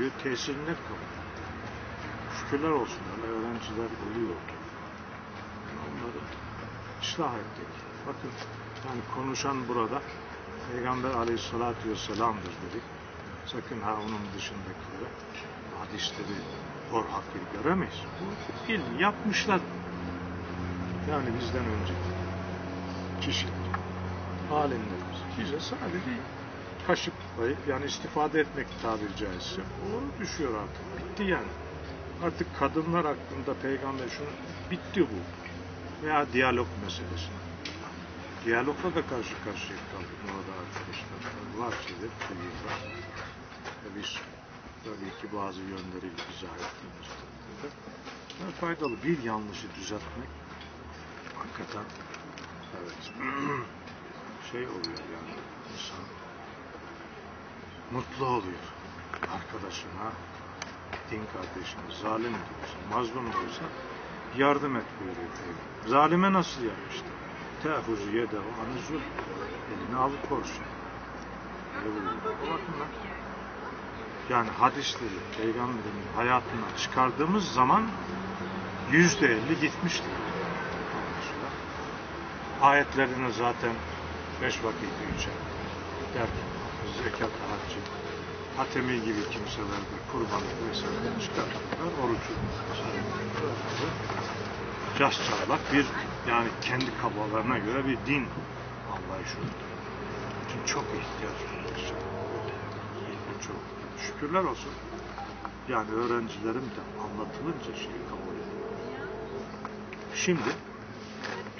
ediyor, tesirini kalıyor. Şükürler olsun öyle öğrenciler oluyordu. Onları ıslah ettik. Bakın yani konuşan burada Peygamber aleyhissalatü vesselam'dır dedik. Sakın ha onun dışındakileri hadisleri hor hakkı göremeyiz. Bu ilm yapmışlar. Yani bizden önce kişiler, alimlerimiz. Bize sadece kaşık koyup yani istifade etmek tabiri caizse o düşüyor artık. Bitti yani. Artık kadınlar hakkında peygamber şunu bitti bu. Veya diyalog meselesi. Diyalogla da karşı karşıya kaldık orada arkadaşlar. Var şeyler, var. Ve biz tabii ki bazı yönleriyle izah ettiğimiz ve faydalı bir yanlışı düzeltmek hakikaten evet şey oluyor yani insan mutlu oluyor arkadaşına din kardeşine zalim de olsa mazlum da olsa yardım et buyuruyor Peygamber. Zalime nasıl yapmıştı? Tehuzu yedehu anuzul elini alıp buyuruyor. O bakımdan yani hadisleri peygamberin hayatından çıkardığımız zaman yüzde elli gitmiştir. Ayetlerine zaten beş vakit üçe derken zekat, harcı, atemi gibi kimseler de kurbanlık vesaire çıkartıyorlar. Orucu cas çarlak bir yani kendi kabalarına göre bir din anlayışı oldu. Için çok ihtiyaç var. Çok şükürler olsun. Yani öğrencilerim de anlatılınca şey kabul ediyor. Şimdi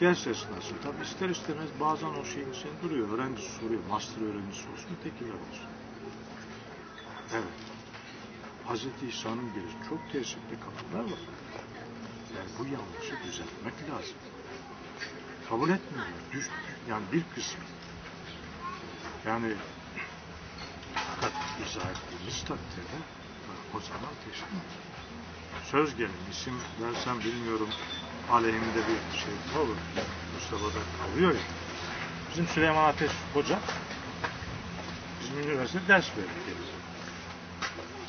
ders esnasında tabi ister istemez bazen o şeyin sen duruyor. Öğrenci soruyor. Master öğrencisi olsun. Ötekiler olsun. Evet. Hz. İsa'nın gelişi çok tesirli kapılar var. Yani bu yanlışı düzeltmek lazım. Kabul etmiyor. Düş, yani bir kısmı. Yani fakat izah ettiğimiz takdirde o zaman olur. Söz gelin isim versem bilmiyorum aleyhimde bir şey olur. Mustafa'da kalıyor ya. Bizim Süleyman Ateş Hoca bizim üniversitede ders verdi gelir.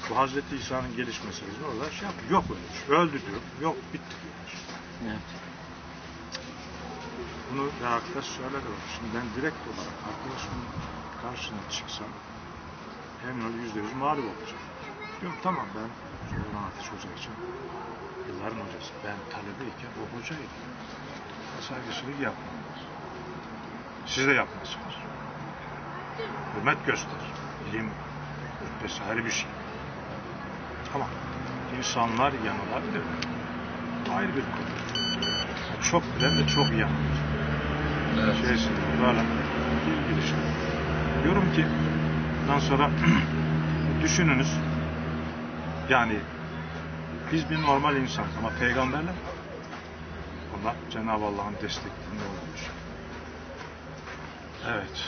Bu Hazreti İsa'nın geliş meselesini orada şey yapıyor. Yok öyle bir şey. Öldü diyor. Yok bitti diyor. Evet. Bunu bir arkadaş söyledi. Şimdi ben direkt olarak arkadaşımın karşına çıksam ol yüzde yüz mağlup olacağım. Diyorum tamam ben Süleyman Ateş Hoca için yılların hocası. Ben talebeyken o hocaydı. Saygısızlık yapmam. Siz de yapmazsınız. Hürmet göster. İlim rütbesi ayrı bir şey. Ama insanlar yanılabilir. Ayrı bir konu. Çok bilen de çok yanılır. Evet. Şeysi böyle bir girişim. Diyorum ki bundan sonra düşününüz yani biz bir normal insan ama peygamberler onlar Cenab-ı Allah'ın destekliğinde olmuş. Evet.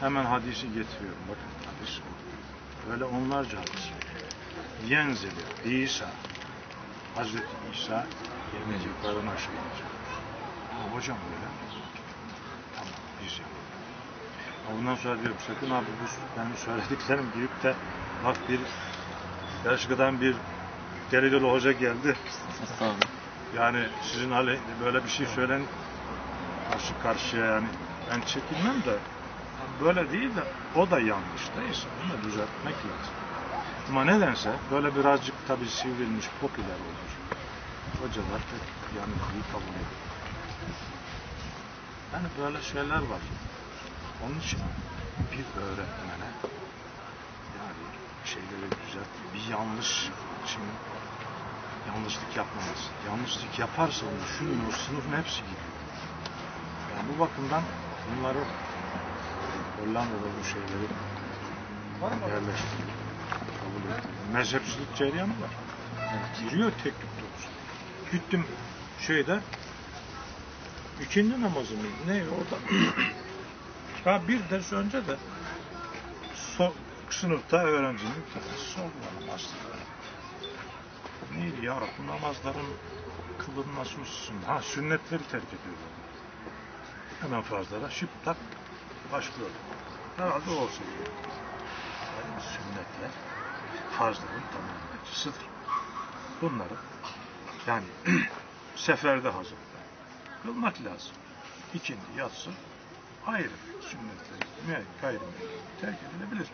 Hemen hadisi getiriyorum. Bakın hadis bu. Böyle onlarca hadis. Yenzeli İsa Hazreti İsa yemin yukarıdan aşağı inecek. Ha, hocam öyle. Tamam biz yapalım. Ondan sonra diyorum sakın abi bu benim söylediklerim büyük de bak bir Yaşkı'dan bir deli dolu hoca geldi. Yani sizin aleyhinde böyle bir şey söylen karşı karşıya yani ben çekinmem de böyle değil de o da yanlış değilse onu da düzeltmek lazım. Ama nedense böyle birazcık tabii sivrilmiş, popüler olmuş. Hocalar pek yanlışlığı kabul ediyor. Yani böyle şeyler var. Onun için bir öğretmene şeyleri düzelt, bir yanlış şimdi yanlışlık yapmamız. Yanlışlık yaparsa o sınıfın hepsi gidiyor. Yani bu bakımdan bunları Hollanda'da bu şeyleri yerleştiriyor. Kabul ediyor. Mezhepsizlik cereyanı var. Giriyor tek tük dokusu. Gittim şeyde ikindi namazı mıydı? Ne orada? ya bir ders önce de so, sınıfta öğrencinin tanesi sordular aslında. Neydi ya Rabbi namazların kılınması hususunda. Ha sünnetleri terk ediyorlar. Hemen fazla da şıp tak başlıyor. Herhalde o olsa gerek. Yani sünnetler farzların tamamlayıcısıdır. Bunları yani seferde hazır kılmak lazım. İkindi, yatsı ayrı sünnetleri gayrimüeyyet terk edilebilir.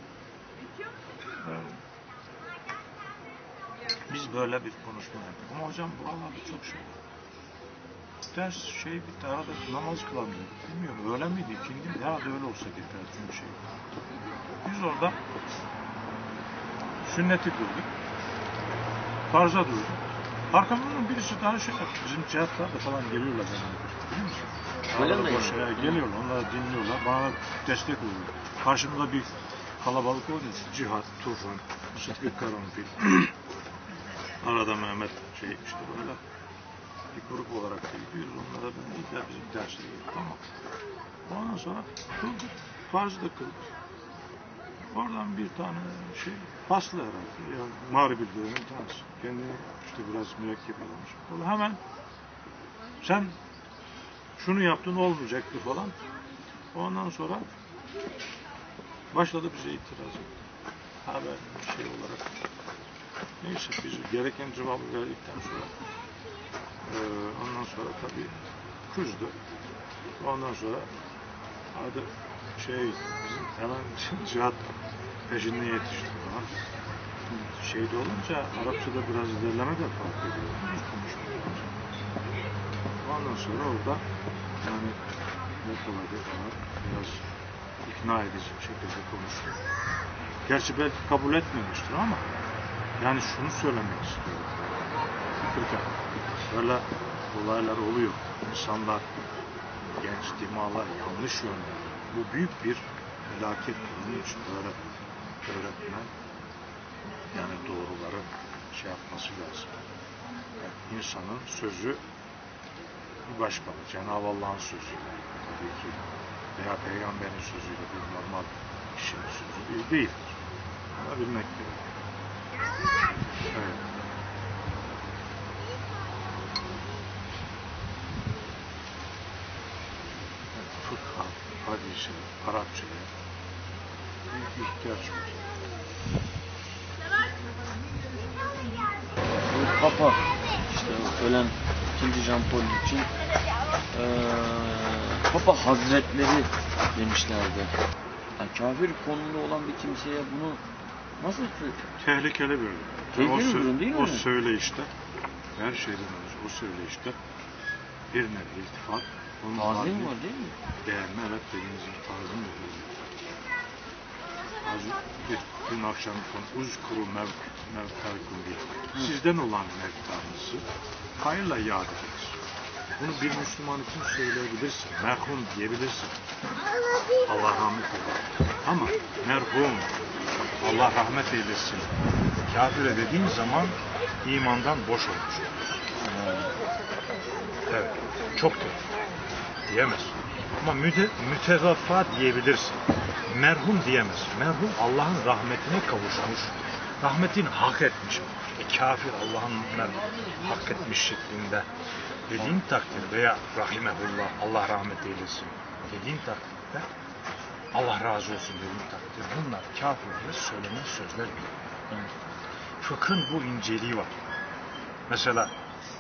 Biz böyle bir konuşma yaptık. Ama hocam buralarda çok şey var. Ders şey bitti, arada namaz kılamıyor. Bilmiyorum öyle miydi, ikindi mi? Herhalde öyle olsa yeter çünkü şey. Biz orada sünneti kıldık. Farza durduk. Arkamdan birisi daha şey yaptı. Bizim cihatlarda falan geliyorlar benim. Biliyor musun? Öyle mi? geliyorlar, onlar dinliyorlar. Bana da destek oluyor. Karşımda bir kalabalık oldu. Cihat, Tufan, Sıtkı Karanfil. Arada Mehmet şey işte böyle bir grup olarak da gidiyoruz. Onlara da iyiler bizim dersleri. Tamam. Ondan sonra kıldık. Farzı da kıldık. Oradan bir tane şey paslı herhalde. Yani mağribi dönemin tanesi. Kendini işte biraz mürekkep. O da hemen sen şunu yaptın olmayacaktı falan. Ondan sonra başladı bize itiraz etti. Ha ben şey olarak neyse biz gereken cevabı verdikten sonra eee, ondan sonra tabii kızdı. Ondan sonra adı şey bizim hemen cihat peşinde yetişti falan. Şeyde olunca Arapçada biraz ilerleme de fark ediyor. Ondan sonra orada yani yakaladı falan biraz ikna edici bir şekilde konuştu. Gerçi belki kabul etmemiştir ama yani şunu söylemek istiyorum. Fikirken böyle olaylar oluyor. İnsanlar genç dimalar yanlış yönde. Bu büyük bir felaket. Bunun için böyle öğretmen yani doğruları şey yapması lazım. Yani insanın sözü bir. Cenab-ı Allah'ın sözü. Tabii ki veya peygamberin sözüyle bir normal kişinin sözü değil, değildir. Bunu bilmek gerekiyor. Evet. Fıkha, hadise, Arapçaya ihtiyaç var. Bu Papa işte ölen 2. Jean Paul için eee, Papa Hazretleri demişlerdi. Yani kafir konumunda olan bir kimseye bunu nasıl Tehlikeli bir durum. Tehlikeli o, bir durum değil o mi? söyleyişte her şeyden önce o söyleyişte bir nevi iltifat onun tazim var değil mi? Beğenme evet dediğiniz gibi tazim ediyor. Az bir dün akşam konu uzkuru mev, mevkarikum diye. Sizden olan mevkanızı hayırla yad ediniz. Bunu bir Müslüman için söyleyebilirsin. Merhum diyebilirsin. Allah rahmet eylesin. Ama merhum Allah rahmet eylesin. Kafire dediğin zaman imandan boş olmuş. Evet. Çok tehlikeli. Diyemez. Ama müte, mütevaffa diyebilirsin. Merhum diyemez. Merhum Allah'ın rahmetine kavuşmuş. Rahmetini hak etmiş. E, kafir Allah'ın hak etmiş şeklinde dediğin takdirde veya rahimehullah Allah rahmet eylesin dediğin takdirde Allah razı olsun dediğin takdirde bunlar kafirlere söylenen sözler değil. Fıkhın bu inceliği var. Mesela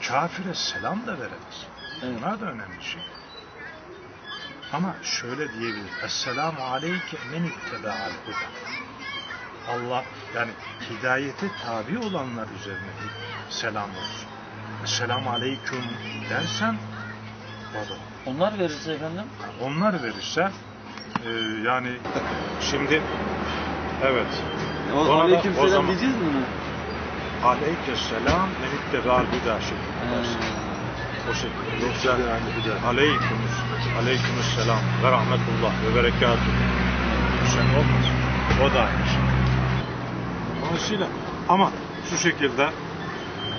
kafire selam da veremez. Bunlar da önemli şey. Ama şöyle diyebilir. Esselamu aleyke men ittebe'al huda. Allah yani hidayete tabi olanlar üzerine selam olsun. Esselamu aleyküm dersen o da Onlar verirse efendim onlar verirse e, yani şimdi evet o, Ona da aleyküm o selam zaman- diyeceğiz mi bunu? aleyke selam men ittebe'al huda şeklinde dersin. O şekilde. Yoksa aleykümüs, aleykümüs selam ve rahmetullah ve berekatuhu. Bu şey olmaz. O da aynı şey. Dolayısıyla ama şu şekilde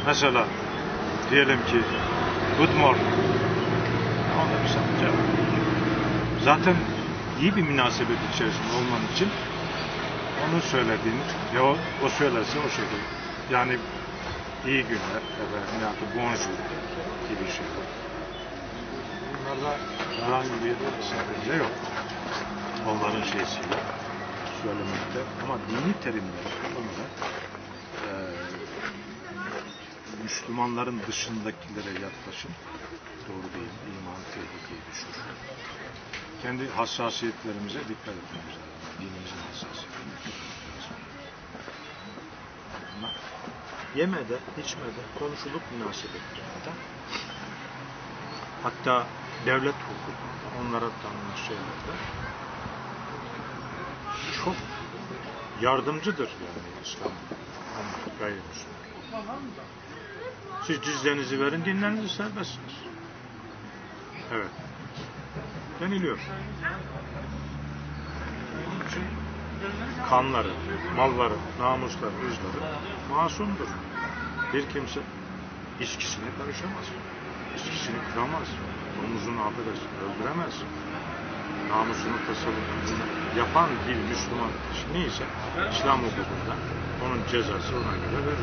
mesela diyelim ki good morning. Ona bir sana cevap. Zaten iyi bir münasebet içerisinde olman için onu söylediğini ya o, o söylerse o şekilde. Yani iyi günler efendim ya da bonjour gibi şeyler. Bunlarda herhangi bir sakınca yok. Onların şeysiyle söylemekte ama dini terimleri kullanarak Müslümanların dışındakilere yaklaşım doğru değil. İmanı tehlikeye düşürür. Kendi hassasiyetlerimize dikkat etmemiz lazım. Dinimizin hassasiyetlerine dikkat etmemiz lazım. Ama Yemede, içmede, konuşulup münasebetlerinde hatta devlet hukukunda onlara tanınmış şeylerde çok yardımcıdır yani İslam gayrimüslim. Siz cizlerinizi verin, dinlerinizi serbestsiniz. Evet. Deniliyor. Onun için kanları, malları, namusları, ırzları masumdur. Bir kimse içkisine karışamaz. İçkisini kıramaz. Domuzunu affedersin, öldüremez. Namusunu tasarrufunu yapan bir Müslüman neyse İslam hukukunda onun cezası ona göre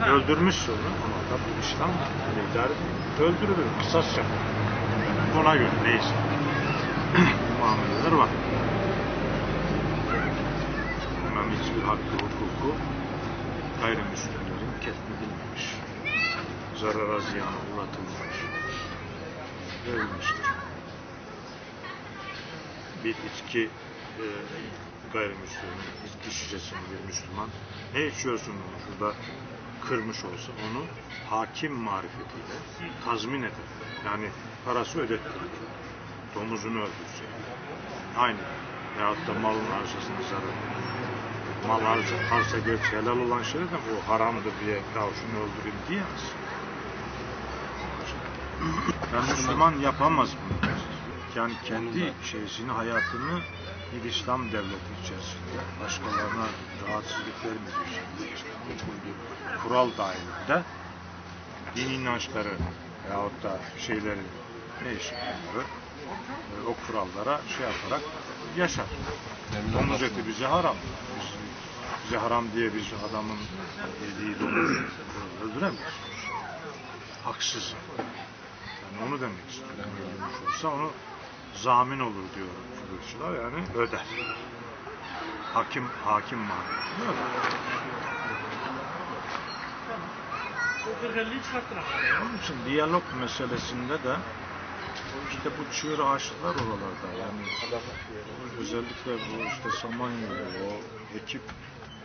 verilir. Öldürmüşse onu ama tabi İslam öyle idare. Öldürülür, kısas yapar. Ona göre neyse. Bu muameleler var. Bilmem hiçbir hakkı, hukuku gayrimüslimlerin ketmedilmemiş. Zarara ziyana uğratılmamış. Verilmiştir. Bir içki e, gayrimüslimin, içki şişesini bir Müslüman ne içiyorsun şurada kırmış olsa onu hakim marifetiyle tazmin eder. Yani parası ödettirir. Domuzunu öldürse. Aynı. Veyahut da malın arsasını zarar. Mal arsa, arsa gerçi helal olan şey de bu haramdır diye ya şunu öldüreyim diyemez. Yani Müslüman yapamaz bunu. Yani kendi şeysini, hayatını bir İslam devleti içerisinde başkalarına rahatsızlık vermeyecek şekilde kural dahilinde din inançları veyahut da şeyleri neyse onları e, o kurallara şey yaparak yaşar. Domuz eti bize haram. Biz, bize haram diye biz adamın yediği domuz öldüremeyiz. Haksız. Yani onu demek istiyorum. Olsa onu zamin olur diyor fıkıhçılar yani öder. Hakim hakim mahkemesi öder. Onun için diyalog meselesinde de işte bu çığır ağaçlar oralarda yani özellikle bu işte Samanyolu o ekip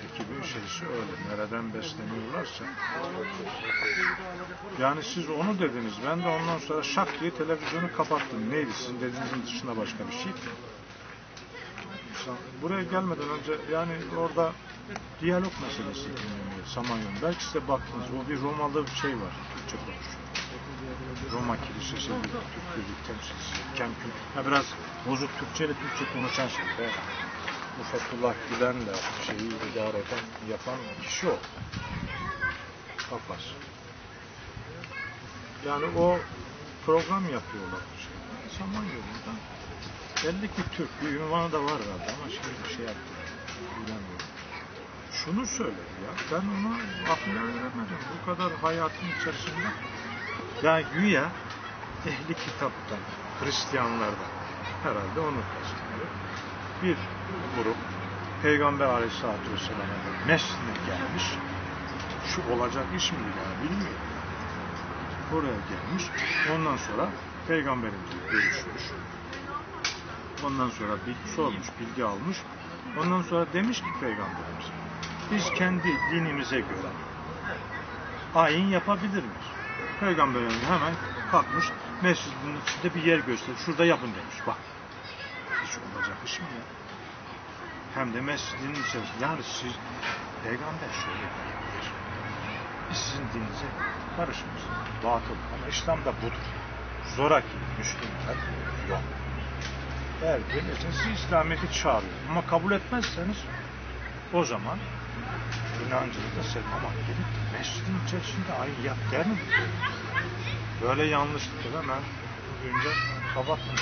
ekibin şeysi öyle. Nereden besleniyorlarsa. Yani siz onu dediniz. Ben de ondan sonra şak diye televizyonu kapattım. Neydi? Sizin dediğinizin dışında başka bir şey buraya gelmeden önce yani orada diyalog meselesi dinleniyor Samanyolu. Belki size baktınız. O bir Romalı şey var. Türkçe konuşuyor. Roma Kilisesi bir Türk temsilcisi Kemkün. Ha biraz bozuk Türkçe ile Türkçe konuşan şey. Be. Bu Fethullah Gülen'le şeyi idare eden, yapan kişi o. Papaz. Yani o program yapıyorlar. Şey. Samanyolu'nda. Belli ki Türk. Bir ünvanı da var herhalde ama şimdi bir şey yaptı. Bilemiyorum. Şunu söyledi ya. Ben ona akıl veremedim. Bu kadar hayatın içerisinde ya güya ehli kitaptan, Hristiyanlardan herhalde onu kastediyor. Bir grup Peygamber Aleyhisselatü Vesselam'a mescine gelmiş. Şu olacak iş mi ya bilmiyorum. Buraya gelmiş. Ondan sonra Peygamberimizle görüşmüş. Ondan sonra bilgi sormuş, bilgi almış. Ondan sonra demiş ki Peygamberimiz biz kendi dinimize göre ayin yapabilir miyiz? Peygamberimiz hemen kalkmış mescidin içinde bir yer gösterdi. Şurada yapın demiş. Bak. Mi ya? Hem de mescidin içerisinde. Yani siz peygamber şöyle diyor. Biz sizin dininize karışmıyoruz. Batıl. Ama İslam'da budur. Zoraki Müslümanlar yok. Eğer gelirseniz siz İslamiyet'i çağırıyor. Ama kabul etmezseniz o zaman inancınızda sevmem gelip mescidin içerisinde ay yap der mi? Böyle yanlışlıkla hemen duyunca kapattım.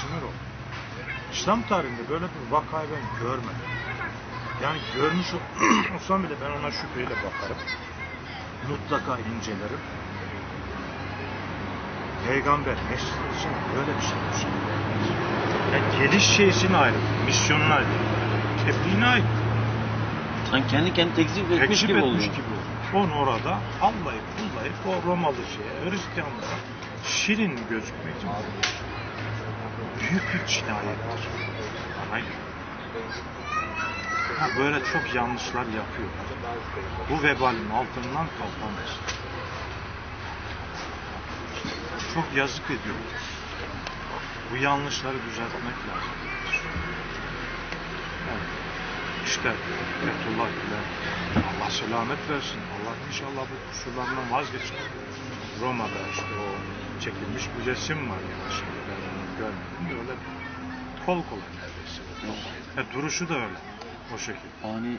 Sinir oldum. İslam tarihinde böyle bir vakayı ben görmedim. Yani görmüş olsam bile ben ona şüpheyle bakarım. Mutlaka incelerim. Peygamber mescidin için böyle bir şey düşünüyor. Yani geliş şeysini ayrı, misyonunu ayrı. Tebliğine ayrı. Sanki kendi kendi tekzip etmiş Tekzip gibi oluyor. gibi oluyor. Onu orada allayıp pullayıp o Romalı şeye, Hristiyanlara şirin gözükmek için büyük bir cinayettir. Göre. Ha, böyle çok yanlışlar yapıyor. Bu vebalin altından kalkamaz. Çok yazık ediyor. Bu yanlışları düzeltmek lazım. Evet. İşte Fethullah Gülen Allah selamet versin. Allah inşallah bu kusurlarından vazgeçer. Roma'da işte o çekilmiş resim var yani şimdi görmedim öyle kol kola neredeyse. E, duruşu da öyle. O şekilde. Hani